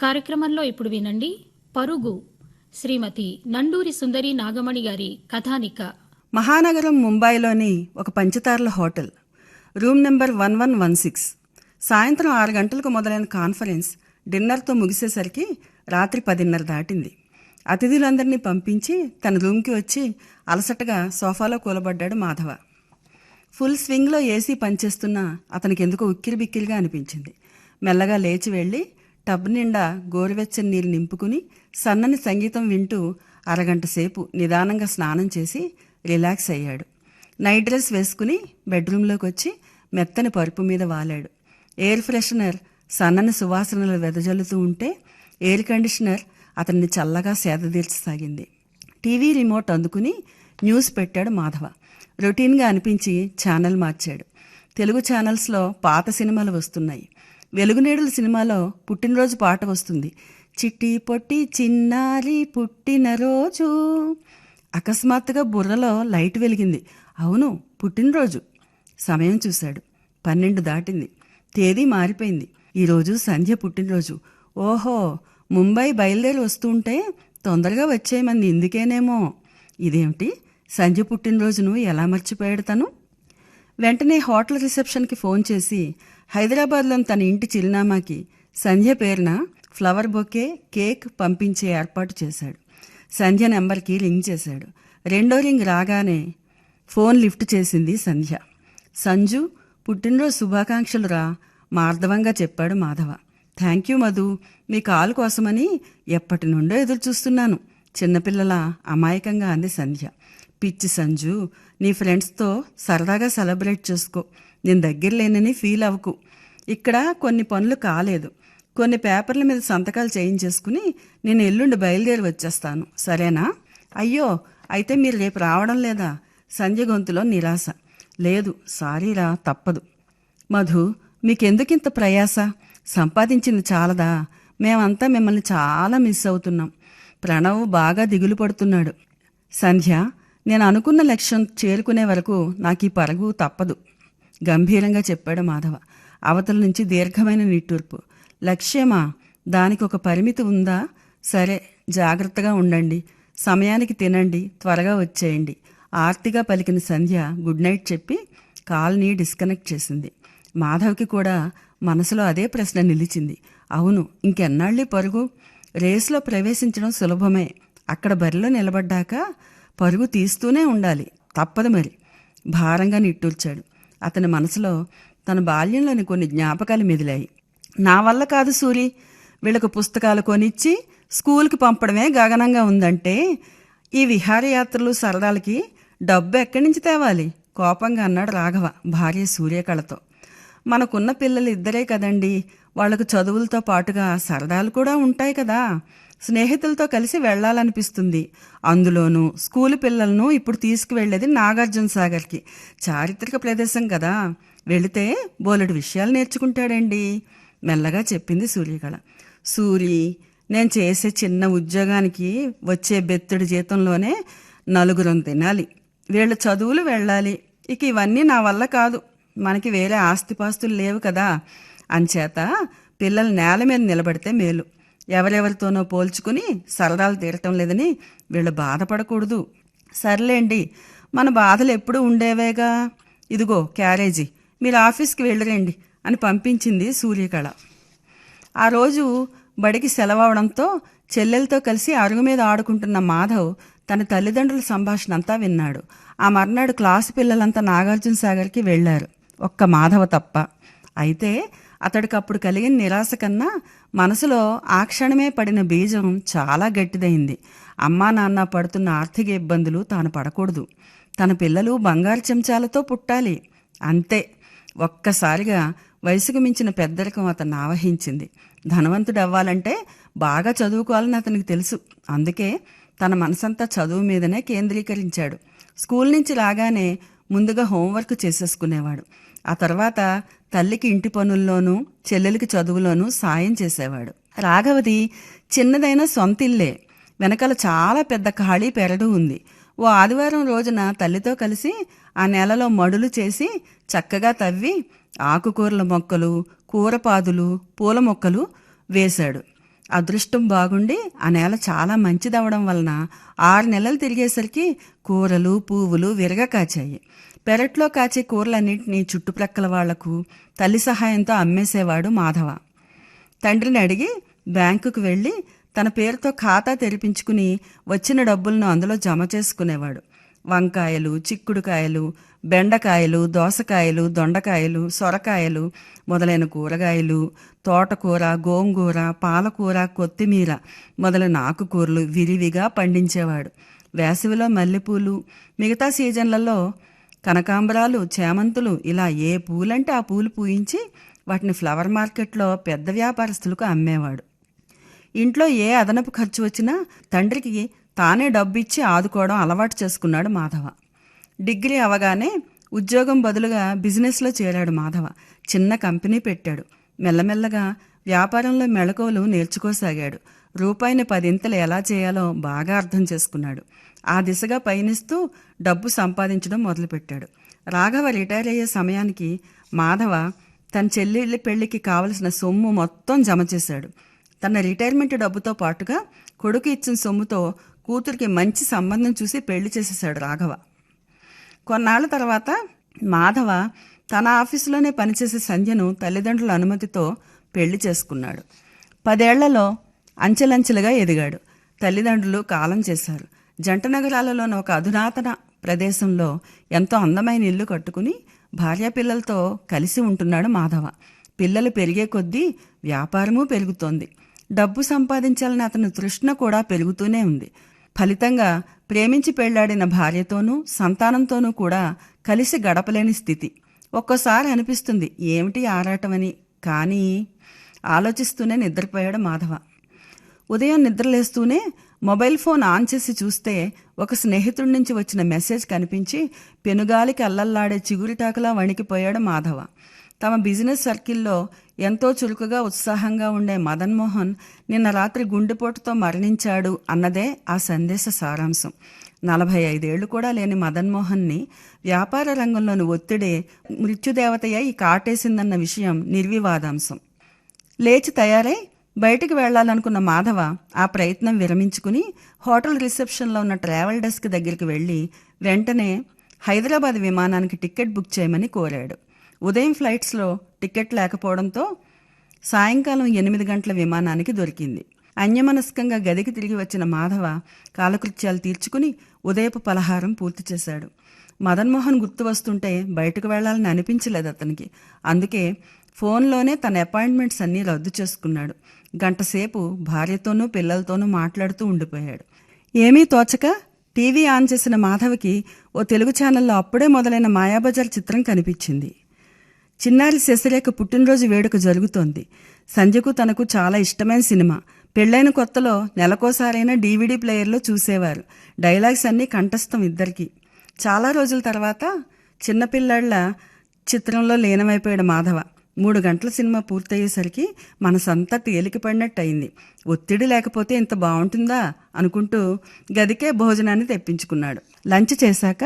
కార్యక్రమంలో ఇప్పుడు వినండి. పరుగు. శ్రీమతి నండూరి సుందరి నాగమణి గారి కథానిక. మహానగరం ముంబైలోని ఒక పంచతారల hotel. Room number one one one six. సాయంత్రం ఆరు గంటలకు మొదలైన కాన్ఫరెన్స్ డిన్నర్తో ముగిసేసరికి రాత్రి పదిన్నర దాటింది. అతిథులందరినీ పంపించి తన రూమ్కి వచ్చి అలసటగా సోఫాలో కూలబడ్డాడు మాధవ. ఫుల్ స్వింగ్లో ఏసీ పనిచేస్తున్నా అతనికి ఎందుకో ఉక్కిరి బిక్కిరిగా అనిపించింది. మెల్లగా లేచి వెళ్ళి టబ్ నిండా గోరువెచ్చని నీరు నింపుకుని సన్నని సంగీతం వింటూ అరగంట సేపు నిదానంగా స్నానం చేసి రిలాక్స్ అయ్యాడు. నైట్ డ్రెస్ వేసుకుని బెడ్రూమ్లోకి వచ్చి మెత్తని పరుపు మీద వాలాడు. ఎయిర్ ఫ్రెషనర్ సన్నని సువాసనలు వెదజల్లుతూ ఉంటే ఎయిర్ కండిషనర్ అతన్ని చల్లగా సేదదీర్చసాగింది టీవీ రిమోట్ అందుకుని న్యూస్ పెట్టాడు మాధవ. రొటీన్గా అనిపించి ఛానల్ మార్చాడు. తెలుగు ఛానల్స్లో పాత సినిమాలు వస్తున్నాయి. వెలుగునీడల సినిమాలో పుట్టినరోజు పాట వస్తుంది. చిట్టి పొట్టి చిన్నారి పుట్టినరోజు అకస్మాత్తుగా బుర్రలో లైట్ వెలిగింది. అవును పుట్టినరోజు. సమయం చూశాడు. పన్నెండు దాటింది. తేదీ మారిపోయింది. ఈరోజు సంధ్య పుట్టినరోజు. ఓహో ముంబై బయలుదేరి వస్తుంటే తొందరగా వచ్చేయమంది ఇందుకేనేమో. ఇదేమిటి? సంధ్య పుట్టినరోజును ఎలా మర్చిపోయాడు తను? వెంటనే హోటల్ రిసెప్షన్కి ఫోన్ చేసి హైదరాబాద్లోని తన ఇంటి చిరునామాకి సంధ్య పేరున ఫ్లవర్ బొకే కేక్ పంపించే ఏర్పాటు చేశాడు. సంధ్య నెంబర్కి రింగ్ చేశాడు. రెండో రింగ్ రాగానే ఫోన్ లిఫ్ట్ చేసింది సంధ్య. సంజు పుట్టినరోజు శుభాకాంక్షలు రా మార్ధవంగా చెప్పాడు మాధవ. థ్యాంక్ యూ మధు మీ కాల్ కోసమని ఎప్పటి నుండో ఎదురు చూస్తున్నాను. చిన్నపిల్లల అమాయకంగా అంది సంధ్య. పిచ్చి సంజు నీ ఫ్రెండ్స్తో సరదాగా సెలబ్రేట్ చేసుకో. నేను దగ్గర లేనని ఫీల్ అవ్వకు. ఇక్కడ కొన్ని పనులు కాలేదు. కొన్ని పేపర్ల మీద సంతకాలు చేయించేసుకుని నేను ఎల్లుండి బయలుదేరి వచ్చేస్తాను. సరేనా? అయ్యో అయితే మీరు రేపు రావడం లేదా? సంజయ్ గొంతులో నిరాశ. లేదు సారీరా తప్పదు. మధు మీకెందుకింత ప్రయాస? సంపాదించింది చాలదా? మేమంతా మిమ్మల్ని చాలా మిస్ అవుతున్నాం. ప్రణవ్ బాగా దిగులు పడుతున్నాడు. సంధ్య నేను అనుకున్న లక్ష్యం చేరుకునే వరకు నాకు ఈ పరుగు తప్పదు. గంభీరంగా చెప్పాడు మాధవ. అవతల నుంచి దీర్ఘమైన నిట్టూర్పు. లక్ష్యమా? దానికి ఒక పరిమితి ఉందా? సరే జాగ్రత్తగా ఉండండి. సమయానికి తినండి త్వరగా వచ్చేయండి. ఆర్తిగా పలికిన సంధ్య గుడ్ నైట్ చెప్పి కాల్ని డిస్కనెక్ట్ చేసింది. మాధవ్కి కూడా మనసులో అదే ప్రశ్న నిలిచింది. అవును ఇంకెన్నాళ్ళీ పరుగు? రేసులో ప్రవేశించడం సులభమే. అక్కడ బరిలో నిలబడ్డాక పరుగు తీస్తూనే ఉండాలి. తప్పదు మరి. భారంగా నిట్టూర్చాడు. అతని మనసులో తన బాల్యంలోని కొన్ని జ్ఞాపకాలు మెదిలాయి. నా వల్ల కాదు సూరి. వీళ్ళకు పుస్తకాలు కొనిచ్చి స్కూల్కి పంపడమే గగనంగా ఉందంటే ఈ విహారయాత్రలు సరదాలకి డబ్బు ఎక్కడి నుంచి తేవాలి? కోపంగా అన్నాడు రాఘవ భార్య సూర్యకళతో మనకున్న పిల్లలు ఇద్దరే కదండి. వాళ్ళకు చదువులతో పాటుగా సరదాలు కూడా ఉంటాయి కదా. స్నేహితులతో కలిసి వెళ్ళాలనిపిస్తుంది. అందులోనూ స్కూల్ పిల్లలను ఇప్పుడు తీసుకువెళ్ళేది నాగార్జున సాగర్కి. చారిత్రక ప్రదేశం కదా. వెళితే బోలెడు విషయాలు నేర్చుకుంటాడండి. మెల్లగా చెప్పింది సూర్యకళ సూరి నేను చేసే చిన్న ఉద్యోగానికి వచ్చే బెత్తుడి జీతంలోనే నలుగురం తినాలి. వీళ్ళ చదువులు వెళ్ళాలి. ఇక ఇవన్నీ నా వల్ల కాదు. మనకి వేరే ఆస్తిపాస్తులు లేవు కదా. అంచేత పిల్లలు నేల మీద నిలబడితే మేలు. ఎవరెవరితోనో పోల్చుకుని సరదాలు తీరటం లేదని వీళ్ళు బాధపడకూడదు. సర్లేండి మన బాధలు ఎప్పుడూ ఉండేవేగా? ఇదిగో క్యారేజీ మీరు ఆఫీస్కి వెళ్ళరండి అని పంపించింది సూర్యకళ. ఆ రోజు బడికి సెలవవడంతో చెల్లెలతో కలిసి అరుగు మీద ఆడుకుంటున్న మాధవ్ తన తల్లిదండ్రుల సంభాషణ అంతా విన్నాడు. ఆ మర్నాడు క్లాసు పిల్లలంతా నాగార్జున సాగర్కి వెళ్ళారు ఒక్క మాధవ తప్ప. అయితే అతడికప్పుడు కలిగిన నిరాశ కన్నా మనసులో ఆ క్షణమే పడిన బీజం చాలా గట్టిదైంది. అమ్మా నాన్న పడుతున్న ఆర్థిక ఇబ్బందులు తాను పడకూడదు. తన పిల్లలు బంగారు చెంచాలతో పుట్టాలి. అంతే. ఒక్కసారిగా వయసుకు మించిన పెద్దరికం అతన్ని ఆవహించింది. ధనవంతుడు అవ్వాలంటే బాగా చదువుకోవాలని అతనికి తెలుసు. అందుకే తన మనసంతా చదువు మీదనే కేంద్రీకరించాడు. స్కూల్ నుంచి రాగానే ముందుగా హోంవర్క్ చేసేసుకునేవాడు. ఆ తర్వాత తల్లికి ఇంటి పనుల్లోనూ చెల్లెలికి చదువులోనూ సాయం చేసేవాడు. రాఘవది చిన్నదైన సొంత ఇల్లే. వెనకాల చాలా పెద్ద ఖాళీ పెరడు ఉంది. ఓ ఆదివారం రోజున తల్లితో కలిసి ఆ నెలలో మడులు చేసి చక్కగా తవ్వి ఆకుకూరల మొక్కలు కూరపాదులు పూల మొక్కలు వేశాడు. అదృష్టం బాగుండి ఆ నేల చాలా మంచిదవడం వలన ఆరు నెలలు తిరిగేసరికి కూరలు పువ్వులు విరగ కాచాయి. పెరట్లో కాచే కూరలన్నింటినీ చుట్టుప్రక్కల వాళ్ళకు తల్లి సహాయంతో అమ్మేసేవాడు మాధవ. తండ్రిని అడిగి బ్యాంకుకు వెళ్ళి తన పేరుతో ఖాతా తెరిపించుకుని వచ్చిన డబ్బులను అందులో జమ చేసుకునేవాడు. వంకాయలు చిక్కుడుకాయలు బెండకాయలు దోసకాయలు దొండకాయలు సొరకాయలు మొదలైన కూరగాయలు తోటకూర గోంగూర పాలకూర కొత్తిమీర మొదలైన ఆకుకూరలు విరివిగా పండించేవాడు. వేసవిలో మల్లెపూలు మిగతా సీజన్లలో కనకాంబరాలు చేమంతులు ఇలా ఏ పూలంటే ఆ పూలు పూయించి వాటిని ఫ్లవర్ మార్కెట్లో పెద్ద వ్యాపారస్తులకు అమ్మేవాడు. ఇంట్లో ఏ అదనపు ఖర్చు వచ్చినా తండ్రికి తానే డబ్బిచ్చి ఆదుకోవడం అలవాటు చేసుకున్నాడు మాధవ. డిగ్రీ అవగానే ఉద్యోగం బదులుగా బిజినెస్లో చేరాడు మాధవ. చిన్న కంపెనీ పెట్టాడు. మెల్లమెల్లగా వ్యాపారంలో మెళకువలు నేర్చుకోసాగాడు. రూపాయిని పదింతలు ఎలా చేయాలో బాగా అర్థం చేసుకున్నాడు. ఆ దిశగా పయనిస్తూ డబ్బు సంపాదించడం మొదలుపెట్టాడు. రాఘవ రిటైర్ అయ్యే సమయానికి మాధవ తన చెల్లెళ్ళ పెళ్ళికి కావలసిన సొమ్ము మొత్తం జమ చేశాడు. తన రిటైర్మెంట్ డబ్బుతో పాటుగా కొడుకు ఇచ్చిన సొమ్ముతో కూతురికి మంచి సంబంధం చూసి పెళ్ళి చేసేశాడు రాఘవ. కొన్నాళ్ళ తర్వాత మాధవ తన ఆఫీసులోనే పనిచేసే సంధ్యను తల్లిదండ్రుల అనుమతితో పెళ్ళి చేసుకున్నాడు. పదేళ్ళలో అంచెలంచెలుగా ఎదిగాడు. తల్లిదండ్రులు కాలం చేశారు. జంట నగరాలలోని ఒక అధునాతన ప్రదేశంలో ఎంతో అందమైన ఇల్లు కట్టుకుని భార్యాపిల్లలతో కలిసి ఉంటున్నాడు మాధవ. పిల్లలు పెరిగే కొద్దీ వ్యాపారము పెరుగుతోంది. డబ్బు సంపాదించాలని అతని తృష్ణ కూడా పెరుగుతూనే ఉంది. ఫలితంగా ప్రేమించి పెళ్ళాడిన భార్యతోనూ సంతానంతోనూ కూడా కలిసి గడపలేని స్థితి. ఒక్కోసారి అనిపిస్తుంది ఏమిటి ఆరాటమని? కానీ ఆలోచిస్తూనే నిద్రపోయాడు మాధవ. ఉదయం నిద్రలేస్తూనే మొబైల్ ఫోన్ ఆన్ చేసి చూస్తే ఒక స్నేహితుడి నుంచి వచ్చిన మెసేజ్ కనిపించి పెనుగాలికి అల్లల్లాడే చిగురిటాకులా వణికిపోయాడు మాధవ. తమ బిజినెస్ సర్కిల్లో ఎంతో చురుకుగా ఉత్సాహంగా ఉండే మదన్ మోహన్ నిన్న రాత్రి గుండెపోటుతో మరణించాడు అన్నదే ఆ సందేశ సారాంశం. నలభై ఐదేళ్ళు కూడా లేని మదన్ మోహన్ని వ్యాపార రంగంలోని ఒత్తిడే మృత్యుదేవతయ్య ఈ కాటేసిందన్న విషయం నిర్వివాదాంశం. లేచి తయారై బయటికి వెళ్ళాలనుకున్న మాధవ ఆ ప్రయత్నం విరమించుకుని హోటల్ రిసెప్షన్లో ఉన్న ట్రావెల్ డెస్క్ దగ్గరికి వెళ్ళి వెంటనే హైదరాబాద్ విమానానికి టికెట్ బుక్ చేయమని కోరాడు. ఉదయం ఫ్లైట్స్లో టికెట్ లేకపోవడంతో సాయంకాలం ఎనిమిది గంటల విమానానికి దొరికింది. అన్యమనస్కంగా గదికి తిరిగి వచ్చిన మాధవ కాలకృత్యాలు తీర్చుకుని ఉదయపు పలహారం పూర్తి చేశాడు. మదన్మోహన్ గుర్తు వస్తుంటే బయటకు వెళ్ళాలని అనిపించలేదు అతనికి. అందుకే ఫోన్లోనే తన అపాయింట్మెంట్స్ అన్నీ రద్దు చేసుకున్నాడు. గంటసేపు భార్యతోనూ పిల్లలతోనూ మాట్లాడుతూ ఉండిపోయాడు. ఏమీ తోచక టీవీ ఆన్ చేసిన మాధవకి ఓ తెలుగు ఛానల్లో అప్పుడే మొదలైన మాయాబజార్ చిత్రం కనిపించింది. చిన్నారి శశిరేఖ పుట్టినరోజు వేడుక జరుగుతోంది. సంజకు తనకు చాలా ఇష్టమైన సినిమా. పెళ్ళైన కొత్తలో నెలకోసారైనా డీవీడీ ప్లేయర్లో చూసేవారు. డైలాగ్స్ అన్నీ కంఠస్థం ఇద్దరికి. చాలా రోజుల తర్వాత చిన్నపిల్లాళ్ళ చిత్రంలో లీనమైపోయాడు మాధవ. మూడు గంటల సినిమా పూర్తయ్యేసరికి మనసంతా తేలికపడినట్టు అయింది ఒత్తిడి లేకపోతే ఇంత బాగుంటుందా అనుకుంటూ గదికే భోజనాన్ని తెప్పించుకున్నాడు. లంచ్ చేశాక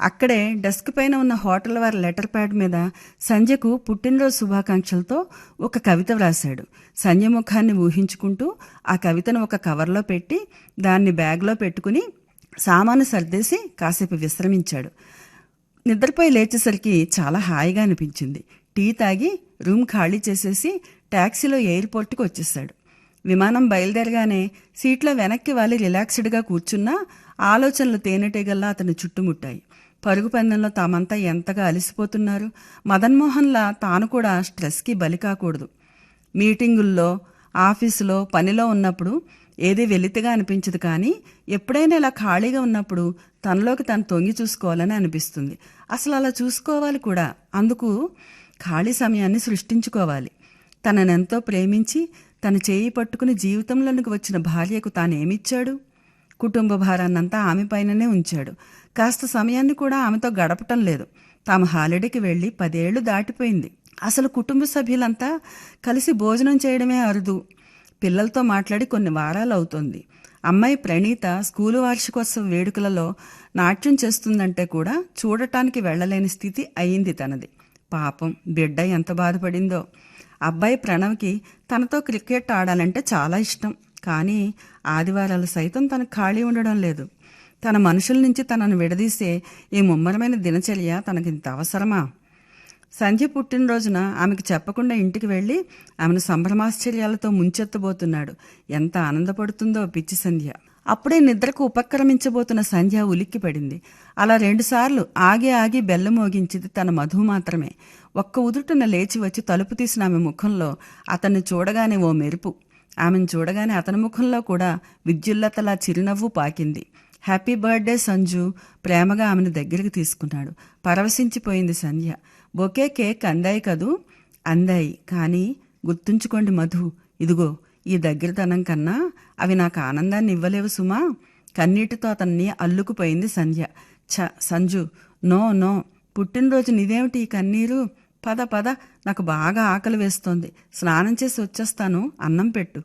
అక్కడే డెస్క్ పైన ఉన్న హోటల్ వారి లెటర్ ప్యాడ్ మీద సంధ్యకు పుట్టినరోజు శుభాకాంక్షలతో ఒక కవిత వ్రాశాడు. సంధ్య ముఖాన్ని ఊహించుకుంటూ ఆ కవితను ఒక కవర్లో పెట్టి దాన్ని బ్యాగ్లో పెట్టుకుని సామాను సర్దేసి కాసేపు విశ్రమించాడు. నిద్రపోయి లేచేసరికి చాలా హాయిగా అనిపించింది. టీ తాగి రూమ్ ఖాళీ చేసేసి ట్యాక్సీలో ఎయిర్పోర్ట్కి వచ్చేసాడు విమానం బయలుదేరగానే సీట్లో వెనక్కి వాలి రిలాక్స్డ్గా కూర్చున్నా ఆలోచనలు తేనెటీగల్లా అతను చుట్టుముట్టాయి. పరుగు పందెంలో తామంతా ఎంతగా అలసిపోతున్నారు? మదన్మోహన్లా తాను కూడా స్ట్రెస్కి బలి కాకూడదు. మీటింగుల్లో ఆఫీసులో పనిలో ఉన్నప్పుడు ఏది వెలితిగా అనిపించదు కానీ ఎప్పుడైనా ఇలా ఖాళీగా ఉన్నప్పుడు తనలోకి తను తొంగి చూసుకోవాలని అనిపిస్తుంది. అసలు అలా చూసుకోవాలి కూడా. అందుకు ఖాళీ సమయాన్ని సృష్టించుకోవాలి. తననెంతో ప్రేమించి తన చేయి పట్టుకుని జీవితంలోనికి వచ్చిన భార్యకు తానేమిచ్చాడు? కుటుంబ భారాన్నంతా ఆమె పైననే ఉంచాడు. కాస్త సమయాన్ని కూడా ఆమెతో గడపటం లేదు. తాము హాలిడేకి వెళ్ళి పదేళ్ళు దాటిపోయింది. అసలు కుటుంబ సభ్యులంతా కలిసి భోజనం చేయడమే అరుదు. పిల్లలతో మాట్లాడి కొన్ని వారాలు అవుతుంది అమ్మాయి ప్రణీత స్కూలు వార్షికోత్సవ వేడుకలలో నాట్యం చేస్తుందంటే కూడా చూడటానికి వెళ్ళలేని స్థితి అయింది తనది. పాపం బిడ్డ ఎంత బాధపడిందో. అబ్బాయి ప్రణవ్కి తనతో క్రికెట్ ఆడాలంటే చాలా ఇష్టం. కానీ ఆదివారాలు సైతం తనకు ఖాళీ ఉండడం లేదు. తన మనుషుల నుంచి తనను విడదీసే ఈ ముమ్మరమైన దినచర్య తనకింత అవసరమా? సంధ్య పుట్టినరోజున ఆమెకు చెప్పకుండా ఇంటికి వెళ్ళి ఆమెను సంభ్రమాశ్చర్యాలతో ముంచెత్తబోతున్నాడు. ఎంత ఆనందపడుతుందో పిచ్చి సంధ్య. అప్పుడే నిద్రకు ఉపక్రమించబోతున్న సంధ్య ఉలిక్కి పడింది. అలా రెండుసార్లు ఆగి ఆగి బెల్లం మోగించింది తన మధు మాత్రమే. ఒక్క ఉదుటున లేచి వచ్చి తలుపు తీసిన ఆమె ముఖంలో అతన్ని చూడగానే ఓ మెరుపు. ఆమెను చూడగానే అతని ముఖంలో కూడా విద్యుల్లతలా చిరునవ్వు పాకింది. హ్యాపీ బర్త్డే సంజు ప్రేమగా ఆమెను దగ్గరికి తీసుకున్నాడు. పరవశించిపోయింది సంధ్య. బొకే కేక్ అందాయి కదూ? అందాయి. కానీ గుర్తుంచుకోండి మధు. ఇదిగో ఈ దగ్గరతనం కన్నా అవి నాకు ఆనందాన్ని ఇవ్వలేవు సుమా. కన్నీటితో అతన్ని అల్లుకుపోయింది సంధ్య. ఛ సంజు నో నో. పుట్టినరోజు నీదేమిటి ఈ కన్నీరు? పద పద నాకు బాగా ఆకలి వేస్తోంది. స్నానం చేసి వచ్చేస్తాను అన్నం పెట్టు.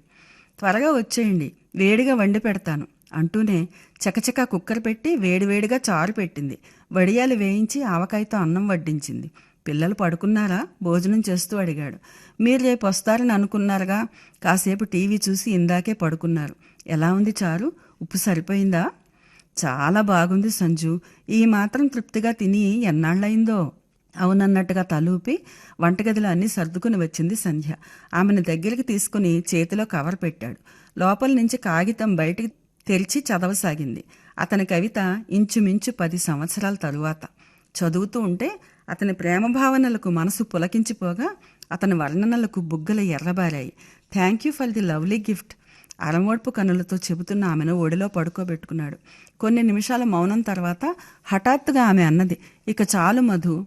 త్వరగా వచ్చేయండి వేడిగా వండి పెడతాను అంటూనే చకచకా కుక్కర్ పెట్టి వేడివేడిగా చారు పెట్టింది. వడియాలు వేయించి ఆవకాయతో అన్నం వడ్డించింది. పిల్లలు పడుకున్నారా? భోజనం చేస్తూ అడిగాడు. మీరు రేపు వస్తారని అనుకున్నారుగా కాసేపు టీవీ చూసి ఇందాకే పడుకున్నారు. ఎలా ఉంది చారు? ఉప్పు సరిపోయిందా? చాలా బాగుంది సంజు ఈ మాత్రం తృప్తిగా తిని ఎన్నాళ్ళయిందో. అవునన్నట్టుగా తలూపి వంటగదిలో అన్నీ సర్దుకుని వచ్చింది సంధ్య. ఆమెను దగ్గరికి తీసుకుని చేతిలో కవర్ పెట్టాడు. లోపల నుంచి కాగితం బయటికి తెరిచి చదవసాగింది. అతని కవిత ఇంచుమించు పది సంవత్సరాల తరువాత. చదువుతూ ఉంటే అతని ప్రేమ భావనలకు మనసు పులకించిపోగా అతని వర్ణనలకు బుగ్గలు ఎర్రబారాయి. Thank you for the lovely gift. అరమోడ్పు కనులతో చెబుతున్న ఆమెను ఒడిలో పడుకోబెట్టుకున్నాడు. కొన్ని నిమిషాల మౌనం తర్వాత హఠాత్తుగా ఆమె అన్నది ఇక చాలు మధు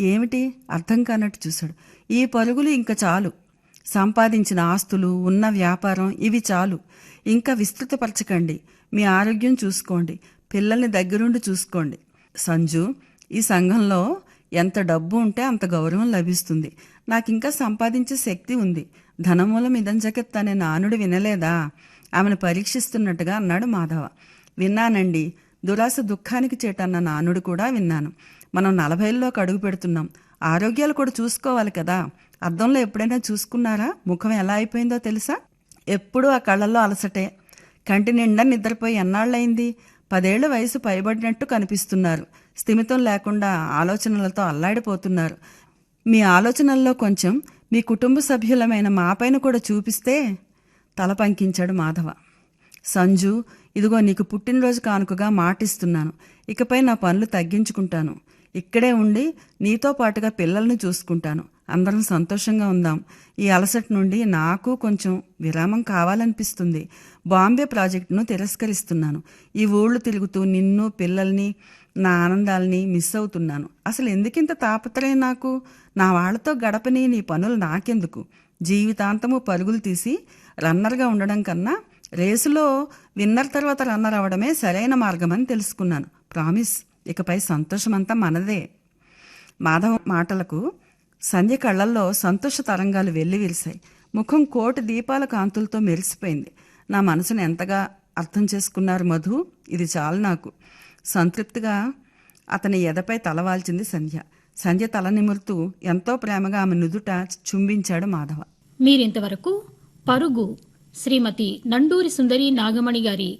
ఏమిటి? అర్థం కానట్టు చూశాడు. ఈ పరుగులు ఇంకా చాలు. సంపాదించిన ఆస్తులు ఉన్న వ్యాపారం ఇవి చాలు. ఇంకా విస్తృతపరచకండి. మీ ఆరోగ్యం చూసుకోండి. పిల్లల్ని దగ్గరుండి చూసుకోండి. సంజు ఈ సంఘంలో ఎంత డబ్బు ఉంటే అంత గౌరవం లభిస్తుంది. నాకింకా సంపాదించే శక్తి ఉంది. ధనమూలం ఇదం జగత్ అనే నానుడు వినలేదా? ఆమెను పరీక్షిస్తున్నట్టుగా అన్నాడు మాధవ. విన్నానండి. దురాశ దుఃఖానికి చేటన్న నానుడు కూడా విన్నాను. మనం నలభైల్లోకి అడుగు పెడుతున్నాం. ఆరోగ్యాలు కూడా చూసుకోవాలి కదా. అద్దంలో ఎప్పుడైనా చూసుకున్నారా? ముఖం ఎలా అయిపోయిందో తెలుసా? ఎప్పుడూ ఆ కళ్ళల్లో అలసటే. కంటి నిండా నిద్రపోయి ఎన్నాళ్ళయింది? పదేళ్ళ వయసు పైబడినట్టు కనిపిస్తున్నారు. స్థిమితం లేకుండా ఆలోచనలతో అల్లాడిపోతున్నారు. మీ ఆలోచనల్లో కొంచెం మీ కుటుంబ సభ్యులమైన మాపైన కూడా చూపిస్తే తల పంకించాడు మాధవ. సంజు ఇదిగో నీకు పుట్టినరోజు కానుకగా మాటిస్తున్నాను. ఇకపై నా పనులు తగ్గించుకుంటాను. ఇక్కడే ఉండి నీతో పాటుగా పిల్లల్ని చూసుకుంటాను. అందరం సంతోషంగా ఉందాం. ఈ అలసట నుండి నాకు కొంచెం విరామం కావాలనిపిస్తుంది. బాంబే ప్రాజెక్టును తిరస్కరిస్తున్నాను. ఈ ఊళ్ళు తిరుగుతూ నిన్ను పిల్లల్ని నా ఆనందాల్ని మిస్ అవుతున్నాను. అసలు ఎందుకింత తాపత్రయం నాకు? నా వాళ్ళతో గడపని నీ పనులు నాకెందుకు? జీవితాంతము పరుగులు తీసి రన్నర్గా ఉండడం కన్నా రేసులో విన్నర్ తర్వాత రన్నర్ అవడమే సరైన మార్గమని తెలుసుకున్నాను. ప్రామిస్. ఇకపై సంతోషమంతా మనదే. మాధవ మాటలకు సంధ్య కళ్ళల్లో సంతోష తరంగాలు వెల్లివిరిశాయి ముఖం కోటి దీపాల కాంతులతో మెరిసిపోయింది. నా మనసును ఎంతగా అర్థం చేసుకున్నారు మధు? ఇది చాలు నాకు. సంతృప్తిగా అతని ఎదపై తలవాల్చింది సంధ్య. సంధ్య తల నిమురుతూ ఎంతో ప్రేమగా ఆమె నుదుట చుంబించాడు మాధవ. మీరింతవరకు పరుగు శ్రీమతి నండూరి సుందరి నాగమణి గారి